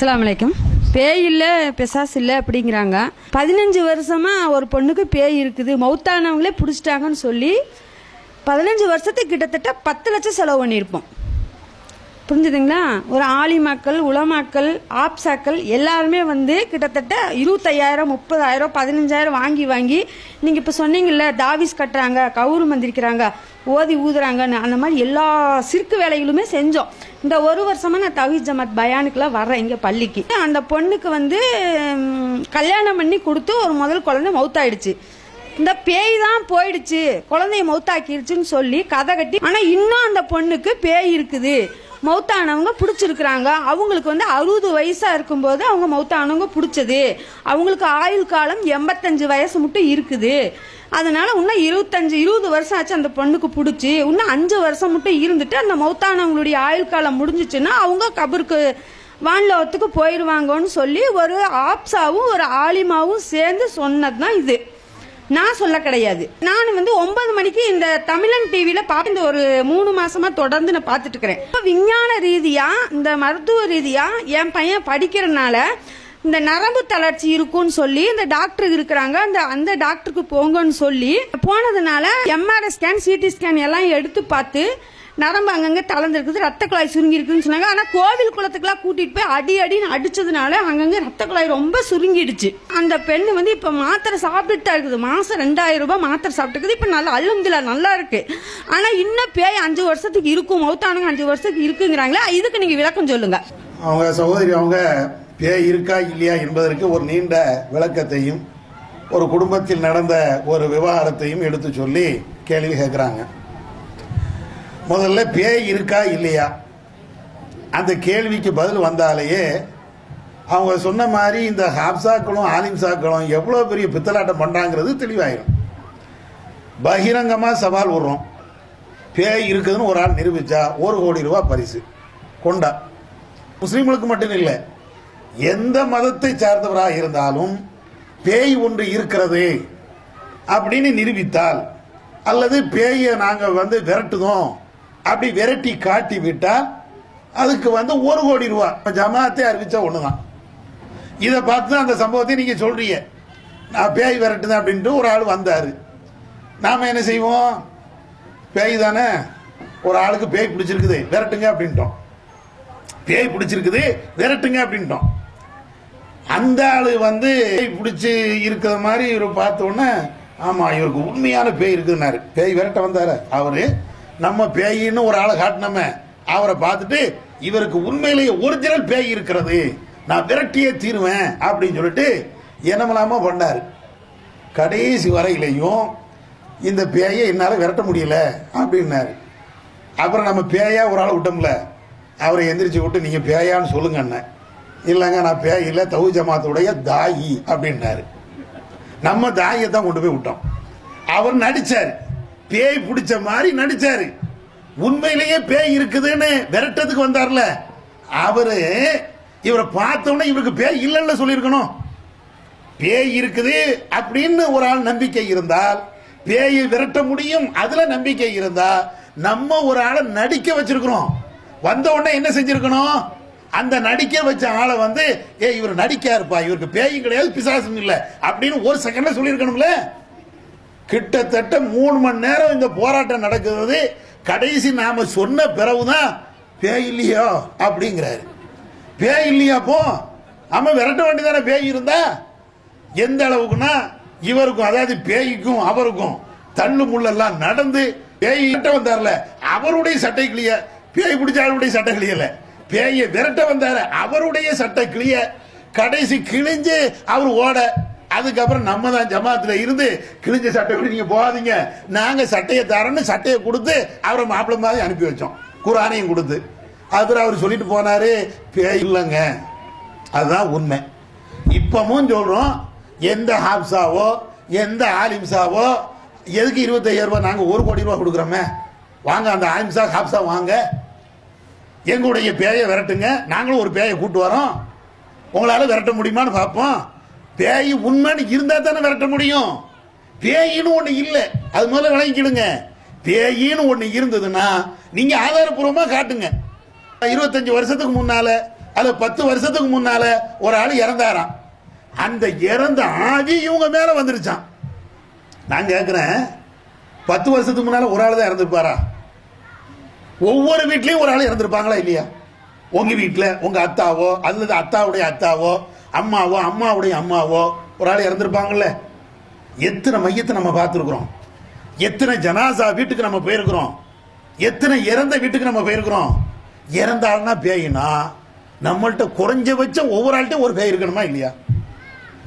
அஸ்லாம் வலைக்கம் பேய் இல்லை பெசாஸ் இல்லை அப்படிங்கிறாங்க. பதினஞ்சு வருஷமாக ஒரு பொண்ணுக்கு பேய் இருக்குது. மௌத்தானவங்களே பிடிச்சிட்டாங்கன்னு சொல்லி பதினஞ்சு வருஷத்துக்கு கிட்டத்தட்ட பத்து லட்சம் செலவு பண்ணியிருப்போம். புரிஞ்சுதுங்களா? ஒரு ஆலிமாக்கள் உலமாக்கள் ஆப்சாக்கள் எல்லாருமே வந்து கிட்டத்தட்ட இருபத்தையாயிரம் முப்பதாயிரம் பதினஞ்சாயிரம் வாங்கி வாங்கி நீங்கள் இப்போ சொன்னீங்கல்ல தாவிஸ் கட்டுறாங்க கவுரு மந்திரிக்கிறாங்க ஓதி ஊதுறாங்கன்னு அந்த மாதிரி எல்லா சிற்கு வேலைகளுமே செஞ்சோம். இந்த ஒரு வருஷமாக நான் தவி ஜமாத் பயானுக்குலாம் வர்றேன் இங்கே பள்ளிக்கு. அந்த பொண்ணுக்கு வந்து கல்யாணம் பண்ணி கொடுத்து ஒரு முதல் குழந்தை மவுத்தாயிடுச்சு. இந்த பேய் தான் போயிடுச்சு குழந்தைய மவுத்தாக்கிடுச்சுன்னு சொல்லி கதை கட்டி ஆனால் இன்னும் அந்த பொண்ணுக்கு பேய் இருக்குது. மௌத்தானவங்க பிடிச்சிருக்கிறாங்க. அவங்களுக்கு வந்து அறுபது வயசாக இருக்கும்போது அவங்க மௌத்தானவங்க பிடிச்சது. அவங்களுக்கு ஆயுள் காலம் எண்பத்தஞ்சு வயசு மட்டும் இருக்குது. அதனால இன்னும் இருபத்தஞ்சு இருபது வருஷம் ஆச்சு அந்த பொண்ணுக்கு பிடிச்சி. இன்னும் அஞ்சு வருஷம் மட்டும் இருந்துட்டு அந்த மௌத்தானவங்களுடைய ஆயுள் காலம் முடிஞ்சிச்சுன்னா அவங்க கபருக்கு வான்லோகத்துக்கு போயிடுவாங்கன்னு சொல்லி ஒரு ஆப்சாவும் ஒரு ஆலிமாவும் சேர்ந்து சொன்னது தான் இது. நான் சொல்ல கிடையாது. நான் வந்து ஒன்பது மணிக்கு இந்த தமிழன் டிவியில பார்த்து இந்த ஒரு மூணு மாசமா தொடர்ந்து நான் பார்த்துட்டு இருக்கிறேன். விஞ்ஞான ரீதியா இந்த மருத்துவ ரீதியா என் பையன் படிக்கிறனால இந்த நரம்பு தளர்ச்சி இருக்கும்னு சொல்லி இந்த டாக்டர் இருக்கிறாங்க அந்த அந்த டாக்டருக்கு போங்கன்னு சொல்லி போனதுனால எம்ஆர்ஐ ஸ்கேன் சிடி ஸ்கேன் எல்லாம் எடுத்து பார்த்து நரம்பு அங்கங்கே தளர்ந்துருக்குது ரத்த குழாய் சுருங்கியிருக்குன்னு சொன்னாங்க. ஆனால் கோவில் குளத்துக்குலாம் கூட்டிகிட்டு போய் அடி அடின்னு அடித்ததுனால அங்கங்கே ரத்த குழாய் ரொம்ப சுருங்கிடுச்சு. அந்த பெண்ணு வந்து இப்போ மாத்திரை சாப்பிட்டுட்டு தான் இருக்குது. மாதம் ரெண்டாயிரம் ரூபாய் மாத்திரை சாப்பிட்டுருக்குது. இப்போ நல்லா அல்லுந்தில நல்லா இருக்குது ஆனால் இன்னும் பேய் அஞ்சு வருஷத்துக்கு இருக்கும். மௌத்தானுங்க அஞ்சு வருஷத்துக்கு இருக்குங்கிறாங்களே. இதுக்கு நீங்கள் விளக்கம் சொல்லுங்கள் அவங்க சகோதரி அவங்க பேய் இருக்கா இல்லையா என்பதற்கு ஒரு நீண்ட விளக்கத்தையும் ஒரு குடும்பத்தில் நடந்த ஒரு விவகாரத்தையும் எடுத்து சொல்லி கேள்வி கேட்குறாங்க. முதல்ல பேய் இருக்கா இல்லையா? அந்த கேள்விக்கு பதில் வந்தாலேயே அவங்க சொன்ன மாதிரி இந்த ஹாப்சாக்களும் ஆலிம்சாக்களும் எவ்வளோ பெரிய பித்தலாட்டம் பண்ணுறாங்கிறது தெளிவாயிடும் பகிரங்கமாக சவால் விடுறோம். பேய் இருக்குதுன்னு ஒரு ஆள் நிரூபித்தா ஒரு கோடி ரூபா பரிசு. கொண்டா. முஸ்லீம்களுக்கு மட்டும் இல்லை எந்த மதத்தை சார்ந்தவராக இருந்தாலும் பேய் ஒன்று இருக்கிறது அப்படின்னு நிரூபித்தால் அல்லது பேயை நாங்கள் வந்து விரட்டுதோம் அப்படி விரட்டி காட்டி விட்டால் அதுக்கு வந்து ஒரு கோடி ரூபா. ஜமாத்தே அறிவிச்சா ஒன்று தான் இதை பார்த்து தான் அந்த சம்பவத்தை நீங்கள் சொல்றீங்க. நான் பேய் விரட்டுதேன் அப்படின்ட்டு ஒரு ஆள் வந்தார். நாம் என்ன செய்வோம்? பேய் தானே? ஒரு ஆளுக்கு பேய் பிடிச்சிருக்குது விரட்டுங்க அப்படின்ட்டோம். பேய் பிடிச்சிருக்குது விரட்டுங்க அப்படின்ட்டோம். அந்த ஆள் வந்து பேய் பிடிச்சி இருக்கிற மாதிரி இவர் பார்த்தோன்னே ஆமாம் இவருக்கு உண்மையான பேய் இருக்குதுன்னாரு பேய் விரட்ட வந்தார். அவரு நம்ம பேயின்னு ஒரு ஆளை காட்டினோமே அவரை பார்த்துட்டு இவருக்கு உண்மையிலேயே ஒரிஜினல் பேய் இருக்கிறது. நான் விரட்டியே தீருவேன் அப்படின்னு சொல்லிட்டு என்னமில்லாமல் பண்ணார். கடைசி வரையிலையும் இந்த பேயை என்னால் விரட்ட முடியல அப்படின்னாரு. அப்புறம் நம்ம பேயா ஒரு ஆளை விட்டோம்ல அவரை எந்திரிச்சு விட்டு நீங்கள் பேயான்னு சொல்லுங்க அண்ணன் இல்லைங்க நான் பேய் இல்லை தவு ஜமாத்துடைய தாயி அப்படின்னாரு. நம்ம தாயை தான் கொண்டு போய் விட்டோம். அவர் நடித்தார் பேய் பிடிச்ச மாதிரி நடிச்சாரு. உண்மையிலேயே பேய் இருக்குதுன்னு விரட்டதுக்கு வந்தார்ல. அவரு இவரை பார்த்தோன்னே இவருக்கு பேய் இல்லைன்னு சொல்லியிருக்கணும். பேய் இருக்குது அப்படின்னு ஒரு ஆள் நம்பிக்கை இருந்தால் பேயை விரட்ட முடியும் அதுல நம்பிக்கை இருந்தா நம்ம ஒரு ஆளை நடிக்க வச்சிருக்கிறோம். வந்த உடனே என்ன செஞ்சிருக்கணும்? அந்த நடிக்க வச்ச ஆளை வந்து ஏ இவர் நடிக்கா இருப்பா இவருக்கு பேயும் கிடையாது பிசாசும் இல்லை அப்படின்னு ஒரு செகண்ட்ல சொல்லியிருக்கணும்ல. கிட்டத்தட்ட மூணு மணி நேரம் இந்த போராட்டம் நடக்கிறது. கடைசி நாம சொன்ன பிறகுதான் பேய் இல்லையோ? அப்படிங்கிறாரு. பேய் இல்லையா போ. ஆமா விரட்ட வேண்டியதானே பேய் இருந்தா? எந்த அளவுக்குன்னா இவருக்கும் அதாவது பேய்க்கும் அவருக்கும் தள்ளு முள்ளெல்லாம் நடந்து பேய் விரட்ட வந்தார்ல அவருடைய சட்டை கிளிய பேய் பிடிச்ச ஆளுடைய சட்டை கிளியல பேயை விரட்ட வந்தார் அவருடைய சட்டை கிளிய கடைசி கிழிஞ்சு அவர் ஓட அதுக்கப்புறம் நம்ம தான் ஜமாத்துல இருந்து கிழிஞ்ச சட்டை கூட நீங்க போகாதீங்க. நாங்க சட்டையை தரேன்னு சட்டையை கொடுத்து அவரை மாப்பிள்ள மாதிரி அனுப்பி வச்சோம். குரானையும் கொடுத்து. அப்புறம் அவர் சொல்லிட்டு போனாரு பே இல்லைங்க. அதுதான் உண்மை. இப்பவும் சொல்றோம் எந்த ஹாப்ஸாவோ எந்த ஆலிம்சாவோ எதுக்கு இருபத்தையாயிரம் ரூபாய் நாங்கள் ஒரு கோடி ரூபாய் கொடுக்குறோமே? வாங்க அந்த ஆலிம்சா ஹாப்ஸா வாங்க. எங்களுடைய பேயை விரட்டுங்க. நாங்களும் ஒரு பேயை கூட்டு வரோம். உங்களால் விரட்ட முடியுமான்னு பார்ப்போம். பேய் உண்மைன்னு இருந்தா தானே விரட்ட முடியும். பேயின்னு ஒண்ணு இல்லை. அது முதல்ல விளங்கிக்கிடுங்க. பேயின்னு ஒண்ணு இருந்ததுன்னா நீங்க ஆதாரப்பூர்வமா காட்டுங்க. இருபத்தஞ்சு வருஷத்துக்கு முன்னால அது பத்து வருஷத்துக்கு முன்னால ஒரு ஆள் இறந்தாராம். அந்த இறந்த ஆவி இவங்க மேல வந்துருச்சான் நான் கேட்கிறேன் பத்து வருஷத்துக்கு முன்னால ஒரு ஆள் தான் இறந்துருப்பாரா? ஒவ்வொரு வீட்லயும் ஒரு ஆள் இறந்துருப்பாங்களா இல்லையா? உங்க வீட்டில் உங்க அத்தாவோ அல்லது அத்தாவுடைய அத்தாவோ அம்மாவோ அம்மாவுடைய அம்மாவோ ஒரு ஆள் இறந்துருப்பாங்கல்ல? எத்தனை மையத்தை நம்ம பார்த்துருக்குறோம்? எத்தனை ஜனாசா வீட்டுக்கு நம்ம போயிருக்கிறோம்? எத்தனை இறந்த வீட்டுக்கு நம்ம போயிருக்கிறோம்? இறந்த ஆள்னா பேயினா நம்மள்ட்ட குறைஞ்சபட்சம் ஒவ்வொரு ஆள்கிட்ட ஒரு பேய் இருக்கணுமா இல்லையா?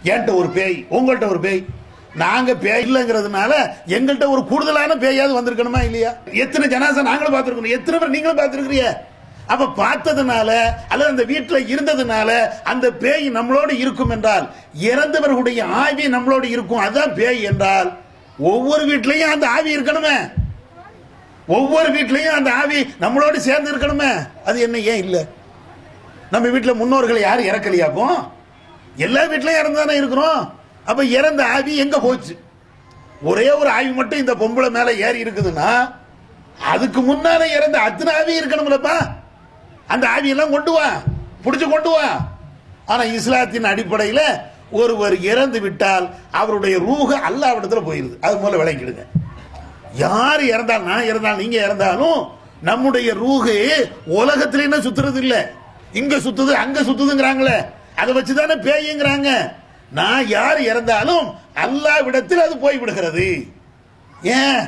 என்கிட்ட ஒரு பேய் உங்கள்கிட்ட ஒரு பேய். நாங்கள் பேய் இல்லைங்கிறதுனால எங்கள்கிட்ட ஒரு கூடுதலான பேயாவது வந்திருக்கணுமா இல்லையா? எத்தனை ஜனாசா நாங்களும் பார்த்துருக்கணும். எத்தனை பேர் நீங்களும் பார்த்துருக்குறியே அப்ப பார்த்ததுனால அல்லது அந்த வீட்டில் இருந்ததுனால அந்த பேய் நம்மளோடு இருக்கும் என்றால் இறந்தவர்களுடைய ஆவி நம்மளோடு இருக்கும். அதுதான் பேய் என்றால் ஒவ்வொரு வீட்லையும் அந்த ஆவி இருக்கணுமே. ஒவ்வொரு வீட்லையும் அந்த ஆவி நம்மளோடு சேர்ந்து இருக்கணுமே. அது என்ன ஏன் இல்லை? நம்ம வீட்டில் முன்னோர்கள் யாரும் இறக்கலையாக்கும்? எல்லா வீட்லையும் இறந்துதானே இருக்கிறோம். அப்ப இறந்த ஆவி எங்க போச்சு? ஒரே ஒரு ஆவி மட்டும் இந்த பொம்பளை மேல ஏறி இருக்குதுன்னா அதுக்கு முன்னால இறந்த அத்தனை ஆவி இருக்கணும்லப்பா. அந்த ஆவியெல்லாம் கொண்டு வா. பிடிச்சு கொண்டு வா. ஆனால் இஸ்லாத்தின் அடிப்படையில் ஒருவர் இறந்து விட்டால் அவருடைய ரூக அல்லாவிடத்தில் போயிருது. அது மூலம் விளங்கிடுங்க. யார் இறந்தால் நான் இறந்தால் நீங்க இறந்தாலும் நம்முடைய ரூகு உலகத்துல என்ன சுத்துறது இல்ல. இங்க சுத்துது அங்க சுத்துதுங்கிறாங்களே. அதை வச்சுதானே பேயுங்கிறாங்க. நான் யார் இறந்தாலும் அல்லாவிடத்தில் அது போய் விடுகிறது. ஏன்?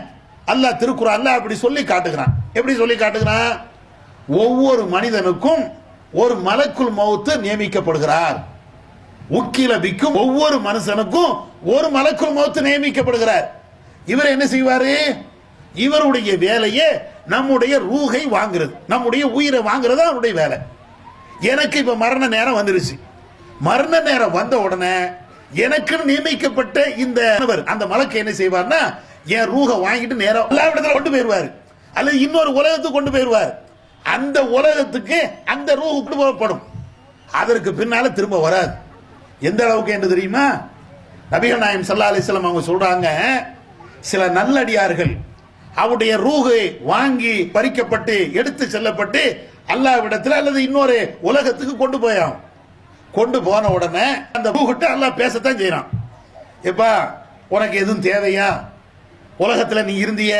அல்லாஹ் திருக்குறள் அல்லாஹ் அப்படி சொல்லி காட்டுகிறான். எப்படி சொல்லி காட்டுகிறான்? ஒவ்வொரு மனிதனுக்கும் ஒரு மலக்குள் மௌத்து நியமிக்கப்படுகிறார். உக்கில பிக்கும் ஒவ்வொரு மனுஷனுக்கும் ஒரு மலக்குள் மௌத்து நியமிக்கப்படுகிறார். இவர் என்ன செய்வாரு? இவருடைய வேலையே நம்முடைய ரூகை வாங்குறது. நம்முடைய உயிரை வாங்குறது அவருடைய வேலை. எனக்கு இப்ப மரண நேரம் வந்துருச்சு. மரண நேரம் வந்த உடனே எனக்கு நியமிக்கப்பட்ட இந்த நபர், அந்த மலக்கு என்ன செய்வார்னா என் ரூகை வாங்கிட்டு நேரம் எல்லா இடத்துல கொண்டு போயிருவாரு. அல்லது இன்னொரு உலகத்துக்கு கொண்டு போயிருவார். அந்த உலகத்துக்கு அந்த ரூ கொண்டு போகப்படும் அதற்கு பின்னால திரும்ப வராது. எந்த அளவுக்கு என்று தெரியுமா? நபிகள் நாயம் சல்லா அலிஸ்லாம் அவங்க சொல்றாங்க சில நல்லடியார்கள் அவருடைய ரூகை வாங்கி பறிக்கப்பட்டு எடுத்து செல்லப்பட்டு அல்லாவிடத்தில் அல்லது இன்னொரு உலகத்துக்கு கொண்டு போயாம் கொண்டு போன உடனே அந்த ரூகிட்ட அல்லாஹ் பேசத்தான் செய்யறான் எப்பா உனக்கு எதுவும் தேவையா? உலகத்துல நீ இருந்திய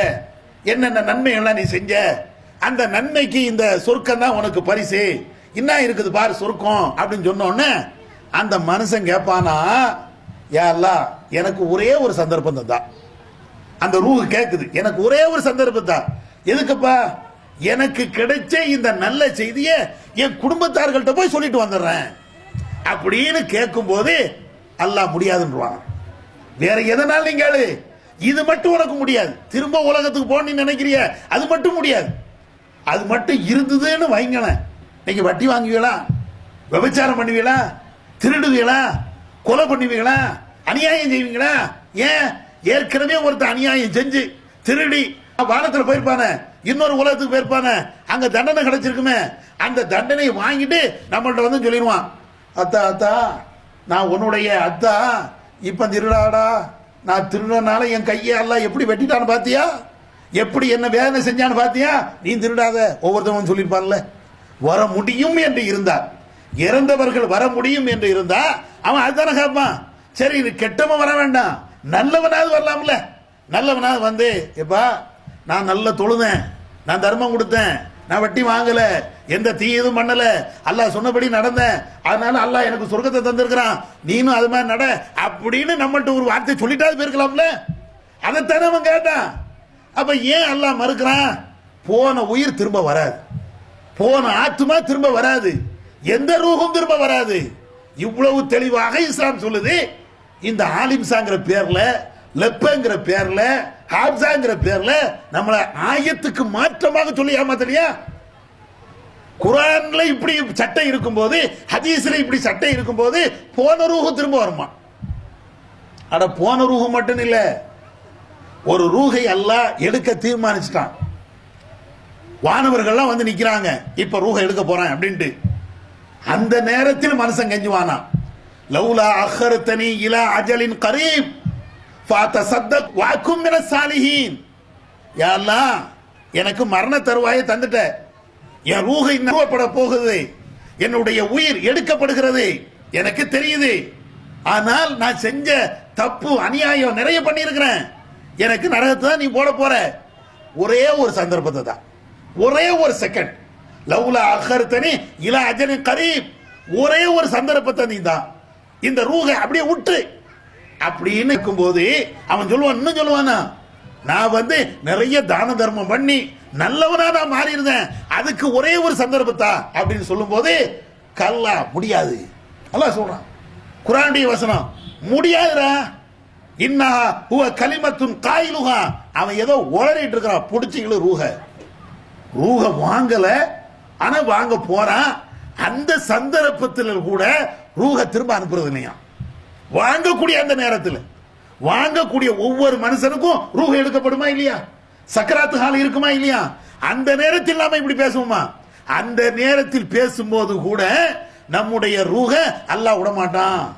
என்னென்ன நன்மைகள்லாம் நீ செஞ்ச? அந்த நன்மைக்கு இந்த சொர்க்கம் தான் உனக்கு பரிசு. என்ன இருக்குது பாரு சொர்க்கம் அப்படின்னு சொன்னோடனே அந்த மனுஷன் கேட்பானா யா எனக்கு ஒரே ஒரு சந்தர்ப்பம் தான் அந்த ரூ கேக்குது எனக்கு ஒரே ஒரு சந்தர்ப்பம் தான் எதுக்குப்பா? எனக்கு கிடைச்ச இந்த நல்ல செய்தியை என் குடும்பத்தார்கள்ட்ட போய் சொல்லிட்டு வந்துடுறேன். அப்படின்னு கேட்கும் போது அல்லாஹ் முடியாதுன்றான் வேற எதனால நீங்க இது மட்டும் உனக்கு முடியாது. திரும்ப உலகத்துக்கு போன்னு நினைக்கிறிய அது மட்டும் முடியாது. அது மட்டும் இருந்ததுன்னு வைங்களேன். நீங்க வட்டி வாங்குவீங்களா? விபச்சாரம் பண்ணுவீங்களா? திருடுவீங்களா? கொலை பண்ணுவீங்களா? அநியாயம் செய்வீங்களா? ஏன்? ஏற்கனவே ஒருத்தன் அநியாயம் செஞ்சு திருடி வானத்தில் போயிருப்பானே இன்னொரு உலகத்துக்கு போயிருப்பானே அங்க தண்டனை கிடைச்சிருக்குமே அந்த தண்டனை வாங்கிட்டு நம்மள்கிட்ட வந்து சொல்லிடுவான். அத்தா அத்தா நான் உன்னுடைய அத்தா இப்ப திருடாடா நான் திருடனால என் கையை எல்லாம் எப்படி வெட்டிட்டான்னு பாத்தியா? எப்படி என்ன வேதனை செஞ்சான்னு பார்த்தியா நீ திருடாத. ஒவ்வொருத்தவன் சொல்லியிருப்பான்ல. வர முடியும் என்று இருந்தார் இறந்தவர்கள் வர முடியும் என்று இருந்தா அவன் அதுதானே கேட்பான் சரி இது கெட்டவன் வர வேண்டாம். நல்லவனாவது வரலாம்ல. நல்லவனாவது வந்து எப்பா நான் நல்ல தொழுதேன். நான் தர்மம் கொடுத்தேன். நான் வட்டி வாங்கல. எந்த தீயதும் பண்ணல. அல்லாஹ் சொன்னபடி நடந்தேன். அதனால அல்லாஹ் எனக்கு சொர்க்கத்தை தந்திருக்கிறான். நீனும் அது மாதிரி நட. அப்படின்னு நம்மள்ட்ட ஒரு வார்த்தை சொல்லிட்டாது போயிருக்கலாம்ல. அதைத்தானே அவன் கேட்டான். அப்ப ஏன் எல்லாம் மறுக்கிறான்? போன உயிர் திரும்ப வராது. போன ஆத்மா திரும்ப வராது. எந்த ரூகம் திரும்ப வராது. இவ்வளவு தெளிவாக இஸ்லாம் சொல்லுது. இந்த ஆலிம்சாங்கிற பேர்ல லெப்பங்கிற பேர்ல ஹாப்சாங்கிற பேர்ல நம்மள ஆயத்துக்கு மாற்றமாக சொல்லி ஏமாத்தலையா குரான்ல இப்படி சட்டை இருக்கும்போது ஹதீஸ்ல இப்படி சட்டை இருக்கும்போது போன ரூகம் திரும்ப வருமா? அட போன ரூகம் மட்டும் இல்லை. ஒரு ரூகை அல்லாஹ் எடுக்க தீர்மானிச்சிட்டான். வானவர்கள்லாம் வந்து நிக்கிறாங்க. இப்ப ரூகை எடுக்க போறேன் அப்படின்ட்டு. அந்த நேரத்தில் மனுஷன் கெஞ்சுவானா லவ்லா அஹர்தனி இலா அஜலின் கரீப். ஃபாத்த சத்த வாக்கும் மின சாலிஹீன். யாரெல்லாம் எனக்கு மரண தருவாயை தந்துட்ட. என் ரூகை நிறுவப்பட போகுது. என்னுடைய உயிர் எடுக்கப்படுகிறது. எனக்கு தெரியுது. ஆனால் நான் செஞ்ச தப்பு அநியாயம் நிறைய பண்ணியிருக்கிறேன். எனக்கு நரகத்தை தான் நீ போட போற. ஒரே ஒரு சந்தர்ப்பத்தை தான். ஒரே ஒரு செகண்ட் லவ்ல அகர்த்தனி இல அஜனி கரீப். ஒரே ஒரு சந்தர்ப்பத்தை நீ தான். இந்த ரூகை அப்படியே விட்டு அப்படின்னு இருக்கும்போது அவன் சொல்லுவான் இன்னும் சொல்லுவானா? நான் வந்து நிறைய தான தர்மம் பண்ணி நல்லவனா நான் மாறி இருந்தேன் அதுக்கு ஒரே ஒரு சந்தர்ப்பத்தா அப்படின்னு சொல்லும்போது கல்லா முடியாது. நல்லா சொல்றான். குரானுடைய வசனம் முடியாதுடா. இன்னா ஹுவ கலிமத்துன் காயிலுகா அவன் ஏதோ உளறிட்டு இருக்கிறான். புடிச்சிங்களு ரூஹ ரூஹ வாங்கல. ஆனா வாங்க போறான். அந்த சந்தர்ப்பத்தில் கூட ரூஹ திரும்ப அனுப்புறது இல்லையா? வாங்கக்கூடிய அந்த நேரத்தில். வாங்கக்கூடிய ஒவ்வொரு மனுஷனுக்கும் ரூஹ எடுக்கப்படுமா இல்லையா? சக்கராத்து காலம் இருக்குமா இல்லையா? அந்த நேரத்தில் நாம இப்படி பேசுவோமா? அந்த நேரத்தில் பேசும்போது கூட நம்முடைய ரூஹ அல்லாஹ் விட மாட்டான்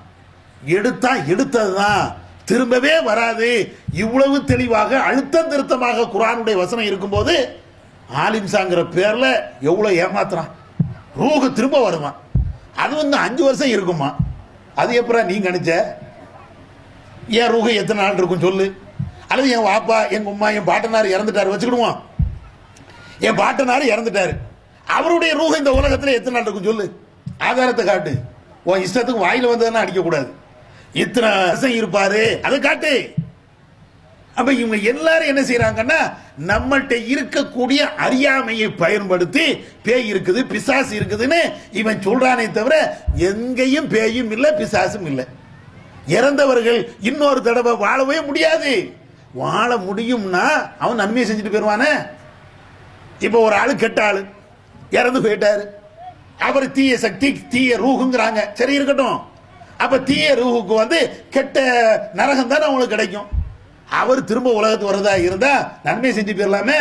எடுத்தா எடுத்ததுதான். திரும்பவே வராது. இவ்வளவு தெளிவாக அழுத்தம் திருத்தமாக குரானுடைய வசனம் இருக்கும்போது ஆலிம்சாங்கிற பேரில் எவ்வளோ ஏமாத்துறான்? ரூஹு திரும்ப வருமா? அது வந்து அஞ்சு வருஷம் இருக்குமா? அது எப்பறம் நீ கணிச்ச? என் ரூஹு எத்தனை நாள் இருக்கும் சொல்லு. அல்லது என் வாப்பா என் உம்மா என் பாட்டனார் இறந்துட்டாரு வச்சுக்கிடுவோம். என் பாட்டனார் இறந்துட்டாரு. அவருடைய ரூகம் இந்த உலகத்தில் எத்தனை நாள் இருக்கும் சொல்லு? ஆதாரத்தை காட்டு. உன் இஷ்டத்துக்கு வாயில் வந்ததுன்னா அடிக்கக்கூடாது. இத்தனை வருஷம் இருப்பாரு? அதை காட்டு. அப்ப இவங்க எல்லாரும் என்ன செய்யறாங்கன்னா நம்மள்கிட்ட இருக்கக்கூடிய அறியாமையை பயன்படுத்தி பேய் இருக்குது பிசாசு இருக்குதுன்னு இவன் சொல்றானே தவிர எங்கேயும் பேயும் இல்லை பிசாசும் இல்லை. இறந்தவர்கள் இன்னொரு தடவை வாழவே முடியாது. வாழ முடியும்னா அவன் நன்மையை செஞ்சுட்டு போயிடுவானே இப்போ ஒரு ஆளு கெட்ட ஆள் இறந்து போயிட்டாரு. அவர் தீய சக்தி தீய ரூகுங்கிறாங்க. சரி இருக்கட்டும். அப்ப தீய ரூஹுக்கு வந்து கெட்ட நரகம் தானே அவங்களுக்கு கிடைக்கும். அவர் திரும்ப உலகத்துக்கு வரதா இருந்தா நன்மை செஞ்சு போயிடலாமே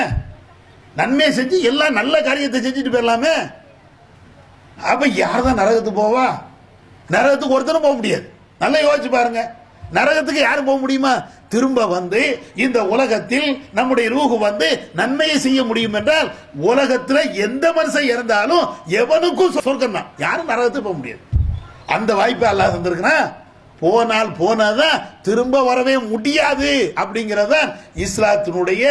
நன்மை செஞ்சு எல்லா நல்ல காரியத்தை செஞ்சுட்டு போயிடலாமே அப்ப யார் தான் நரகத்துக்கு போவா? நரகத்துக்கு ஒருத்தரும் போக முடியாது. நல்லா யோசிச்சு பாருங்க. நரகத்துக்கு யாரும் போக முடியுமா? திரும்ப வந்து இந்த உலகத்தில் நம்முடைய ரூகு வந்து நன்மையை செய்ய முடியும் என்றால் உலகத்தில் எந்த மனுஷன் இறந்தாலும் எவனுக்கும் சொர்க்கம் தான் யாரும் நரகத்துக்கு போக முடியாது. அந்த வாய்ப்பை அல்லாஹ் தந்திருக்கிறான் போனால் போனாதான் திரும்ப வரவே முடியாது அப்படிங்கிறத இஸ்லாத்தினுடைய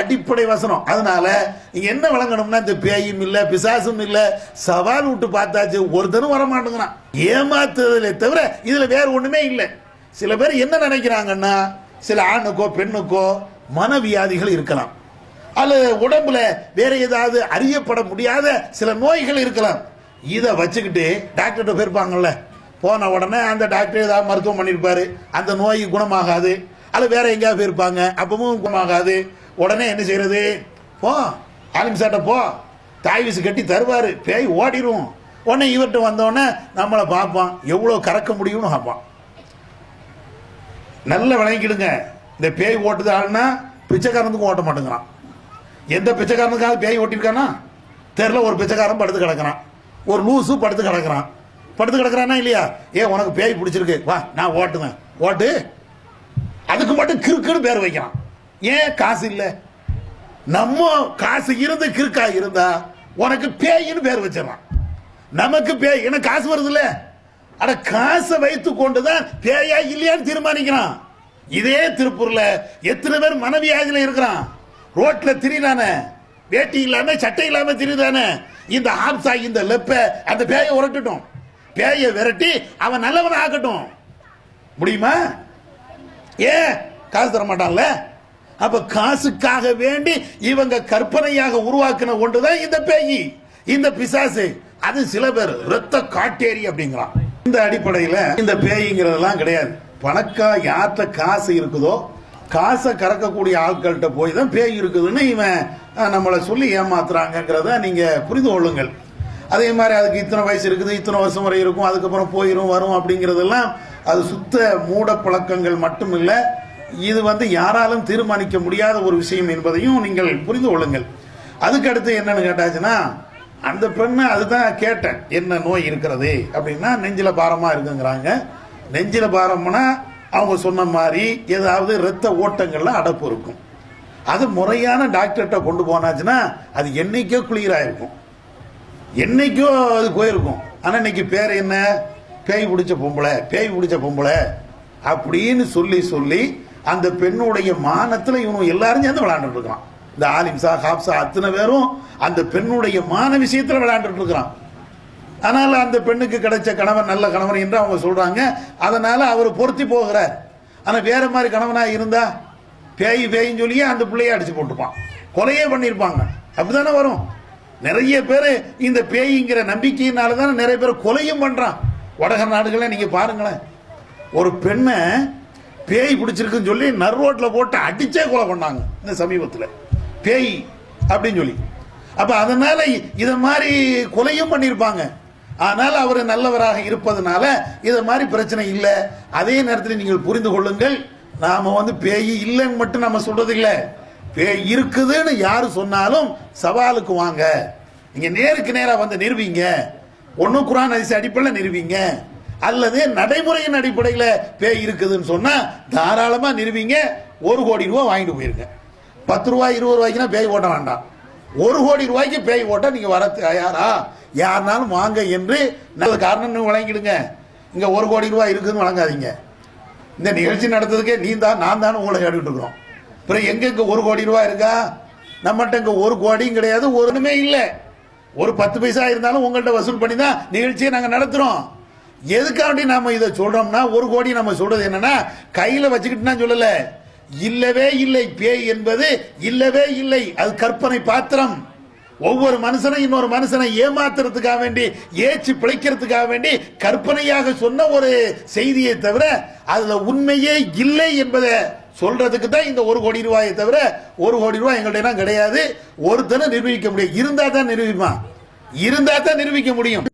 அடிப்படை வசனம். அதனால நீங்க என்ன வழங்கணும்னா இந்த பேயும் இல்லை பிசாசும் இல்லை சவால் விட்டு பார்த்தாச்சு ஒருத்தனும் வர மாட்டேங்கிறான் ஏமாத்துறதுல தவிர இதுல வேற ஒண்ணுமே இல்லை. சில பேர் என்ன நினைக்கிறாங்கன்னா சில ஆணுக்கோ பெண்ணுக்கோ மனவியாதிகள் இருக்கலாம். அல்லது உடம்புல வேற ஏதாவது அறியப்பட முடியாத சில நோய்கள் இருக்கலாம். இதை வச்சுக்கிட்டு டாக்டர்கிட்ட போயிருப்பாங்கல்ல போன உடனே அந்த டாக்டர் ஏதாவது மருத்துவம் பண்ணியிருப்பாரு. அந்த நோய் குணமாகாது. அல்லது வேற எங்கேயாவது போயிருப்பாங்க. அப்பவும் குணமாகாது. உடனே என்ன செய்யறது? போ. ஆலிம் சாட்டை போ. தாய் வீசு கட்டி தருவார். பேய் ஓடிடும் உடனே இவர்கிட்ட வந்தோடனே நம்மளை பார்ப்பான். எவ்வளோ கறக்க முடியும்னு பார்ப்பான். நல்ல விளங்கிடுங்க இந்த பேய் ஓட்டுது ஆளுனா பிச்சைக்காரனுக்கும் ஓட்ட மாட்டேங்கிறான். எந்த பிச்சைக்காரனுக்காவது பேய் ஓட்டியிருக்கானா? தெரில ஒரு பிச்சைக்காரன் படுத்து கிடக்கிறான். ஒரு லூஸு படுத்து கிடக்குறான். படுத்து கிடக்குறான்னா இல்லையா? ஏ உனக்கு பேய் பிடிச்சிருக்கு. வா நான் ஓட்டுவேன். ஓட்டு. அதுக்கு மட்டும் கிறுக்குன்னு பேர் வைக்கிறான். ஏன் காசு இல்லை? நம்ம காசு இருந்து கிறுக்கா இருந்தா உனக்கு பேயின்னு பேர் வச்சிடறான். நமக்கு பேய் எனக்கு காசு வருதுல்ல? அட காசை வைத்து கொண்டுதான் பேயா இல்லையான்னு தீர்மானிக்கிறான். இதே திருப்பூர்ல எத்தனை பேர் மனைவியாதில இருக்கிறான்? ரோட்ல திரிதானே வேட்டி இல்லாம சட்டை இல்லாம திரிதானே இந்த ஆப்சா இந்த லெப்ப அந்த பேயை உரட்டட்டும். பேயை விரட்டி அவன் நல்லவன் ஆகட்டும் முடியுமா? ஏ காசு தர மாட்டான்ல? அப்ப காசுக்காக வேண்டி இவங்க கற்பனையாக உருவாக்கின ஒன்றுதான் இந்த பேயி. இந்த பிசாசு. அது சில பேர் ரத்த காட்டேரி அப்படிங்கிறான். இந்த அடிப்படையில இந்த பேய்ங்கிறதெல்லாம் கிடையாது. பணக்கா யார்கிட்ட காசு இருக்குதோ காசை கறக்கக்கூடிய ஆட்கள்கிட்ட போய் தான் பேய் இருக்குதுன்னு இவன் நம்மளை சொல்லி ஏமாத்துறாங்கிறத நீங்கள் புரிந்து கொள்ளுங்கள். அதே மாதிரி அதுக்கு இத்தனை வயசு இருக்குது இத்தனை வருஷம் வரை இருக்கும் அதுக்கப்புறம் போயிடும் வரும் அப்படிங்கிறதெல்லாம் அது சுத்த மூட பழக்கங்கள் மட்டும் இல்லை இது வந்து யாராலும் தீர்மானிக்க முடியாத ஒரு விஷயம் என்பதையும் நீங்கள் புரிந்து கொள்ளுங்கள். அதுக்கு அடுத்து என்னன்னு கேட்டாச்சுன்னா அந்த பெண்ணை அதுதான் கேட்டேன் என்ன நோய் இருக்கிறது அப்படின்னா நெஞ்சில பாரமாக இருக்குங்கிறாங்க. நெஞ்சில பாரம்னா அவங்க சொன்ன மாதிரி ஏதாவது இரத்த ஓட்டங்கள்லாம் அடப்பு இருக்கும். அது முறையான டாக்டர்கிட்ட கொண்டு போனாச்சுன்னா அது என்னைக்கோ கிளியர் என்னைக்கோ அது போயிருக்கும். ஆனால் இன்னைக்கு பேர் என்ன? பேய் பிடிச்ச பொம்பளை பேய் பிடிச்ச பொம்பளை அப்படின்னு சொல்லி சொல்லி அந்த பெண்ணுடைய மானத்தில் இவனும் எல்லாரும் சேர்ந்து விளாண்டுட்டு இருக்கான். இந்த ஆலிம்சா ஹாப்சா அத்தனை பேரும் அந்த பெண்ணுடைய மான விஷயத்தில் விளையாண்டுட்டு இருக்கிறான் அதனால் அந்த பெண்ணுக்கு கிடைச்ச கணவன் நல்ல கணவன் என்று அவங்க சொல்கிறாங்க அதனால் அவர் பொருத்தி போகிறார். ஆனால் வேறு மாதிரி கணவனாக இருந்தா பேய் பேயின்னு சொல்லியே அந்த பிள்ளையை அடித்து போட்டுப்பான் கொலையே பண்ணியிருப்பாங்க. அப்படிதானே வரும்? நிறைய பேர் இந்த பேய்ங்கிற நம்பிக்கையினால தானே நிறைய பேர் கொலையும் பண்ணுறான் வடக நாடுகளை நீங்கள் பாருங்களேன். ஒரு பெண்ணை பேய் பிடிச்சிருக்குன்னு சொல்லி நர்ரோட்ல போட்டு அடித்தே கொலை பண்ணாங்க இந்த சமீபத்தில். பேய் அப்படின்னு சொல்லி. அப்போ அதனால் இதை மாதிரி கொலையும் பண்ணியிருப்பாங்க. ஆனால் அவர் நல்லவராக இருப்பதனால இது மாதிரி பிரச்சனை இல்லை. அதே நேரத்தில் நீங்கள் புரிந்து கொள்ளுங்கள். நாம் வந்து பேய் இல்லைன்னு மட்டும் நம்ம சொல்றது இல்லை. பேய் இருக்குதுன்னு யாரு சொன்னாலும் சவாலுக்கு வாங்க. நீங்க நேருக்கு நேராக வந்து நிறுவீங்க. ஒன்னும் குரான் அதிசய அடிப்படையில் நிறுவீங்க. அல்லது நடைமுறையின் அடிப்படையில் பேய் இருக்குதுன்னு சொன்னா தாராளமாக நிறுவீங்க. ஒரு கோடி ரூபா வாங்கிட்டு போயிருங்க. பத்து ரூபாய் இருபது ரூபாய்க்குனா பேய் ஓட்ட வேண்டாம். ஒரு கோடி ரூபாய்க்கு பேய் ஓட்ட நீங்க வர தயாரா? யாருனாலும் வாங்க என்று நல்ல காரணம் வழங்கிடுங்க. இங்க ஒரு கோடி ரூபாய் இருக்குதுன்னு வழங்காதீங்க. இந்த நிகழ்ச்சி நடத்துறதுக்கே நீ தான் நான் தானே உங்களை கேட்டுட்டு இருக்கிறோம். அப்புறம் எங்க இங்க ஒரு கோடி ரூபாய் இருக்கா? நம்மகிட்ட இங்க ஒரு கோடியும் கிடையாது ஒண்ணுமே இல்லை. ஒரு பத்து பைசா இருந்தாலும் உங்கள்கிட்ட வசூல் பண்ணி தான் நிகழ்ச்சியை நாங்கள் நடத்துறோம். எதுக்காண்டி நாம இதை சொல்றோம்னா ஒரு கோடி நம்ம சொல்றது என்னன்னா கையில வச்சுக்கிட்டுனா சொல்லலை. இல்லவே இல்லை பேய் என்பது இல்லவே இல்லை. அது கற்பனை பாத்திரம். ஒவ்வொரு மனுஷனும் இன்னொரு மனுஷனை ஏமாத்துறதுக்காக வேண்டி ஏச்சு பிழைக்கிறதுக்காக வேண்டி கற்பனையாக சொன்ன ஒரு செய்தியை தவிர அதுல உண்மையே இல்லை என்பதை சொல்றதுக்கு தான் இந்த ஒரு கோடி ரூபாயை தவிர ஒரு கோடி ரூபாய் எங்கள்ட்ட எல்லாம் கிடையாது. ஒருத்தனை நிரூபிக்க முடியும். இருந்தா தான் நிரூபிப்பான். இருந்தா தான் நிரூபிக்க முடியும்.